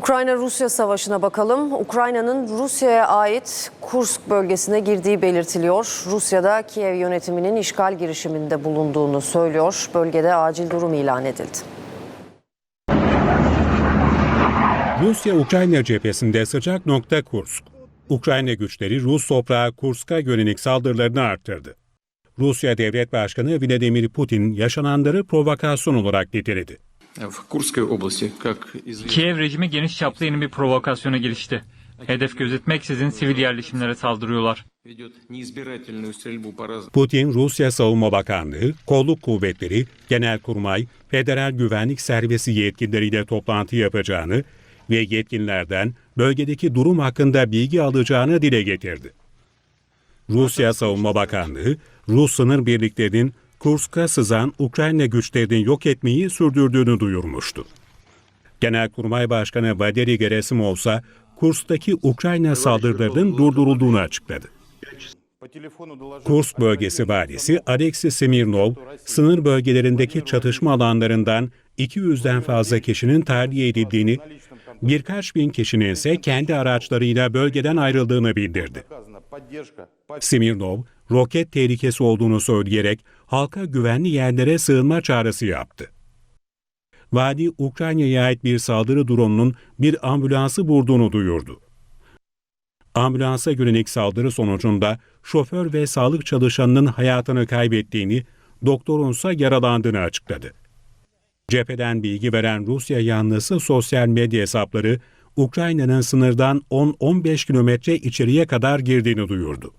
Ukrayna-Rusya savaşına bakalım. Ukrayna'nın Rusya'ya ait Kursk bölgesine girdiği belirtiliyor. Rusya'da Kiev yönetiminin işgal girişiminde bulunduğunu söylüyor. Bölgede acil durum ilan edildi. Rusya-Ukrayna cephesinde sıcak nokta Kursk. Ukrayna güçleri Rus toprağı Kursk'a yönelik saldırılarını arttırdı. Rusya Devlet Başkanı Vladimir Putin yaşananları provokasyon olarak niteledi. Kiev rejimi geniş çaplı yeni bir provokasyona girişti. Hedef gözetmeksizin sivil yerleşimlere saldırıyorlar. Putin, Rusya Savunma Bakanlığı, Kolluk Kuvvetleri, Genelkurmay, Federal Güvenlik Servisi yetkilileriyle toplantı yapacağını ve yetkinlerden bölgedeki durum hakkında bilgi alacağını dile getirdi. Rusya Savunma Bakanlığı, Rus sınır birliklerinin Kursk'a sızan Ukrayna güçlerini yok etmeyi sürdürdüğünü duyurmuştu. Genelkurmay Başkanı Valeri Gerasimov ise Kursk'taki Ukrayna saldırılarının durdurulduğunu açıkladı. Kursk bölgesi valisi Alexey Semirnov, sınır bölgelerindeki çatışma alanlarından 200'den fazla kişinin tahliye edildiğini, birkaç bin kişinin ise kendi araçlarıyla bölgeden ayrıldığını bildirdi. Semirnov, roket tehlikesi olduğunu söyleyerek halka güvenli yerlere sığınma çağrısı yaptı. Vali, Ukrayna'ya ait bir saldırı dronunun bir ambulansı vurduğunu duyurdu. Ambulansa yönelik saldırı sonucunda şoför ve sağlık çalışanının hayatını kaybettiğini, doktorunsa yaralandığını açıkladı. Cepheden bilgi veren Rusya yanlısı sosyal medya hesapları, Ukrayna'nın sınırdan 10-15 kilometre içeriye kadar girdiğini duyurdu.